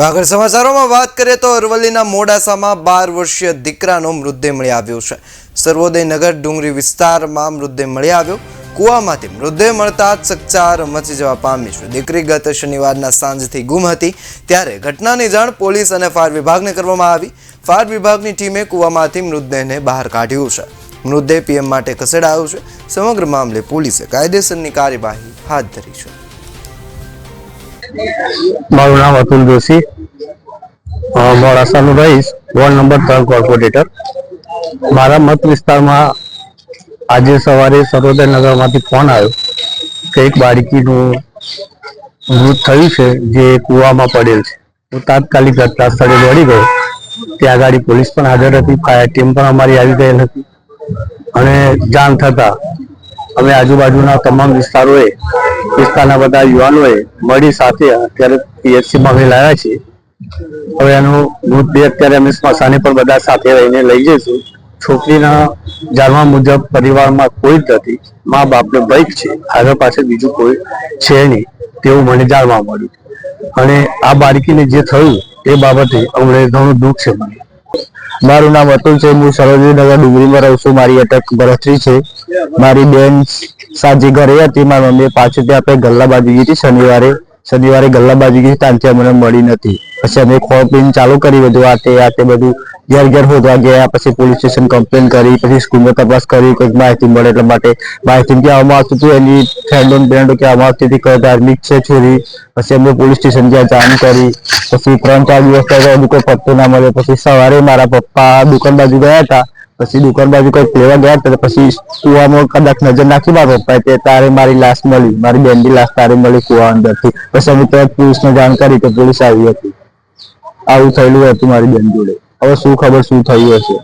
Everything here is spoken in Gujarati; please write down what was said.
આગળ સમાચારોમાં વાત કરીએ તો અરવલ્લીના મોડાસામાં બાર વર્ષીય દીકરાનો મૃતદેહ મળી આવ્યો છે. સર્વોદય નગર ડુંગરી વિસ્તારમાં મૃતદેહ મળી આવ્યો. કૂવામાંથી મૃતદેહ મળતા જ ચકચાર મચી જવા પામી છે. દીકરી ગત શનિવારના સાંજથી ગુમ હતી. ત્યારે ઘટનાની જાણ પોલીસ અને ફાયર વિભાગને કરવામાં આવી. ફાયર વિભાગની ટીમે કૂવામાંથી મૃતદેહને બહાર કાઢ્યો છે. મૃતદેહ પીએમ માટે ખસેડાયો છે. સમગ્ર મામલે પોલીસે કાયદેસરની કાર્યવાહી હાથ ધરી છે. મારું નામ અતુલ જોશી. મોડાસાનું રહીશ વોર્ડ નંબર ત્રણ કોર્પોરેટર. મારા મત વિસ્તારમાં આજે સવારે સરોદર નગરમાંથી ફોન આવ્યો કે એક બાળકીનું મૃત થયું છે, જે કૂવામાં પડેલ છે. હું તાત્કાલિક ઘટના સ્થળે દોડી ગયો. ત્યાં ગાડી પોલીસ પણ હાજર હતી, ફાયર ટીમ પણ અમારી આવી ગયેલ હતી. અને જાણ થતા અમે આજુબાજુના તમામ વિસ્તારોએ વિસ્તારના બધા યુવાનોએ મળી સાથે અત્યારે પીએચસીમાં અમે લાવ્યા છીએ. હવે એનું મૃતદેહ અત્યારે અમે સ્મશાને પણ બધા સાથે રહીને લઈ જઈશું. છોકરીના જાણવા મુજબ પરિવારમાં કોઈ જ નથી. મા બાપને બાઈક છે. આગળ પાછળ બીજું કોઈ છે નહીં. તેવું મને જાણવા મળ્યું. અને આ બાળકીને જે થયું, એ બાબતે અમને ઘણું દુઃખ છે મને. મારું નામ અતુલ છે, હું સરોજનગર ડુંગળીમાં રહું છું. મારી અટક ભરતરી છે. મારી બેન સાંજે ઘરે હતી. મારી મમ્મી પાંચ ત્યાં આપણે ગલ્લા બાજુ ગઈ હતી શનિવારે. શનિવારે ગલ્લા બાજુ ગઈ ત્યાંથી અમને મળી નથી. પછી અમે ખોળ પીને ચાલુ કરી, બધું આ તે આ તે બધું ઘેર ઘેર હોદવા ગયા, પછી પોલીસ સ્ટેશન કમ્પ્લેન કરી, પછી સ્કૂલમાં તપાસ કરી કંઈક માહિતી મળે એટલા માટે. માહિતી કહેવામાં આવતું હતું, એની ફ્રેન્ડો ફ્રેન્ડો કહેવામાં આવતી હતી કે ધાર્મિક છે છોરી. પછી અમે પોલીસ સ્ટેશન ગયા જાણ કરી. પછી ત્રણ ચાર દિવસ થયા કોઈ પત્તો ના મળ્યો. પછી સવારે મારા પપ્પા દુકાન બાજુ ગયા હતા. પછી દુકાન બાજુ કંઈક લેવા ગયા હતા પછી કુવામાં કદાચ નજર નાખી મારા પપ્પાએ તે તારે મારી લાશ મળી. મારી બેનની લાશ તારે મળી કુવા અંદરથી. પછી અમે તરત પોલીસને જાણ કરી તો પોલીસ આવી હતી. આવું થયેલું હતું મારી બેન જોડે. હવે શું ખબર શું થયું હશે